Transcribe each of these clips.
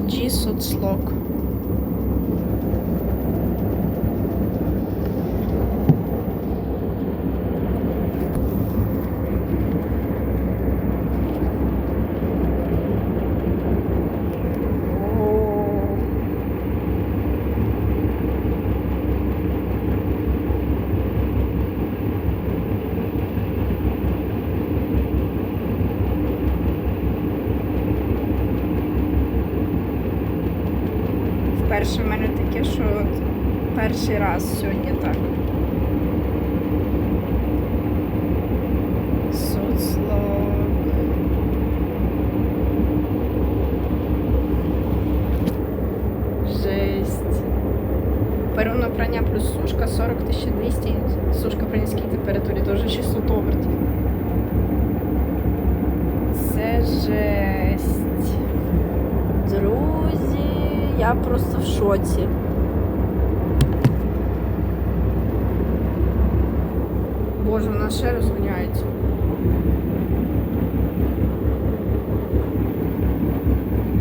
LG соцлог. Вперше в мене таке, що от перший раз сьогодні так. Соцлог. Жесть. Перуно прання плюс сушка 40 200. Сушка при низькій температурі теж 600 обертів. Це жесть. Друзі, я просто в шоці. Боже, вона ще розганяється.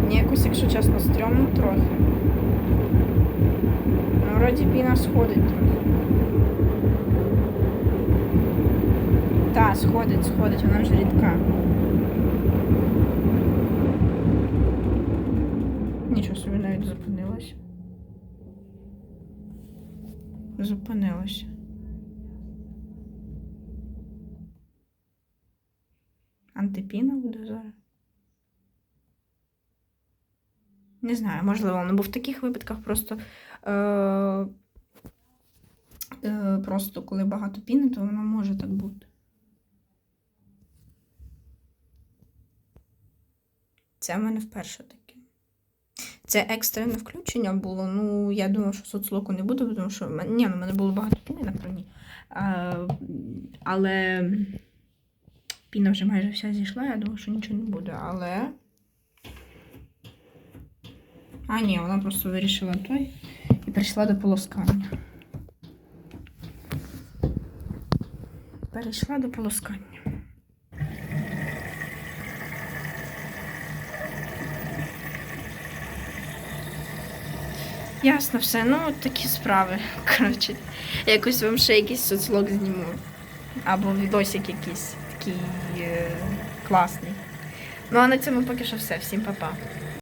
Мені якось, якщо чесно, стрьомно трохи. Ну, вроді піна сходить трохи. Та, сходить, сходить, вона вже рідка. Нічого собі навіть зупинилась. Зупинилася. Антипіна буде зараз. Не знаю, можливо, ну бо в таких випадках просто. Е, е, просто коли багато піни, то воно може так бути. Це в мене вперше таке. Це екстрене включення було. Ну, я думала, що соцлоку не буде, тому що ні, ну, в мене було багато піни на броні. А, але піна вже майже вся зійшла, я думала, що нічого не буде. Але. А, ні, вона просто вирішила той і перейшла до полоскання. Перейшла до полоскання. Ясно, все. Ну, такі справи. Коротше, якось вам ще якийсь соцлог зніму. Або відосик якийсь такий е, класний. Ну а на цьому поки що все. Всім па-па.